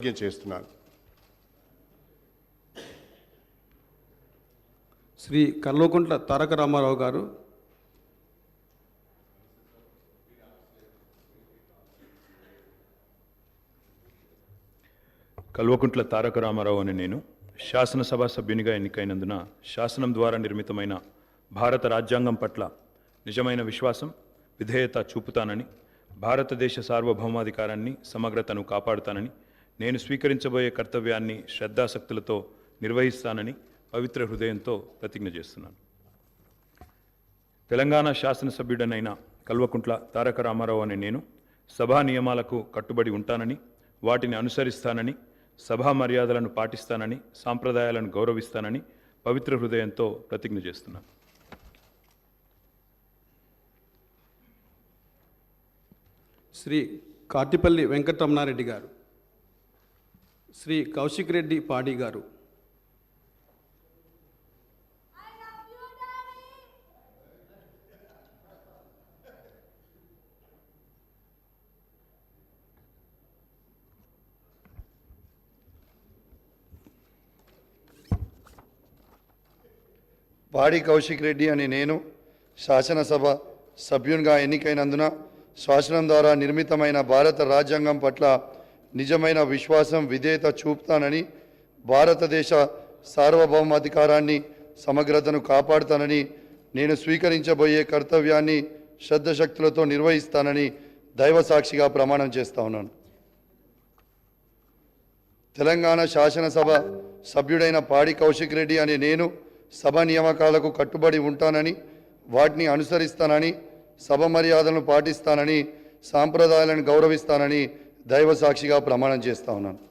ప్రతిజ్ఞ చేస్తున్నాను. శ్రీ కల్వకుంట్ల తారక రామారావు గారు. కల్వకుంట్ల తారక రామారావు అని నేను శాసనసభ సభ్యునిగా ఎన్నికైనందున శాసనం ద్వారా నిర్మితమైన భారత రాజ్యాంగం పట్ల నిజమైన విశ్వాసం విధేయత చూపుతానని భారతదేశ సార్వభౌమాధికారాన్ని సమగ్రతను కాపాడుతానని నేను స్వీకరించబోయే కర్తవ్యాన్ని శ్రద్ధాసక్తులతో నిర్వహిస్తానని పవిత్ర హృదయంతో ప్రతిజ్ఞ చేస్తున్నాను. తెలంగాణ శాసనసభ్యుడనైన కల్వకుంట్ల తారక రామారావు అనే నేను సభా నియమాలకు కట్టుబడి ఉంటానని వాటిని అనుసరిస్తానని సభా మర్యాదలను పాటిస్తానని సాంప్రదాయాలను గౌరవిస్తానని పవిత్ర హృదయంతో ప్రతిజ్ఞ చేస్తున్నాను. శ్రీ కాటిపల్లి వెంకటరమణారెడ్డి గారు. శ్రీ కౌశిక్ రెడ్డి పాడి గారు. పాడి కౌశిక్ రెడ్డి అనే నేను శాసనసభ సభ్యునిగా ఎన్నికైనందున శాసనం ద్వారా నిర్మితమైన భారత రాజ్యాంగం పట్ల నిజమైన విశ్వాసం విధేయత చూపుతానని భారతదేశ సార్వభౌమాధికారాన్ని సమగ్రతను కాపాడుతానని నేను స్వీకరించబోయే కర్తవ్యాన్ని శ్రద్ధశక్తులతో నిర్వహిస్తానని దైవ సాక్షిగా ప్రమాణం చేస్తా ఉన్నాను. తెలంగాణ శాసనసభ సభ్యుడైన పాడి కౌశిక్ రెడ్డి అనే నేను సభ నియామకాలకు కట్టుబడి ఉంటానని వాటిని అనుసరిస్తానని సభ మర్యాదలను పాటిస్తానని సాంప్రదాయాలను గౌరవిస్తానని దైవ సాక్షిగా ప్రమాణం చేస్తా ఉన్నాను.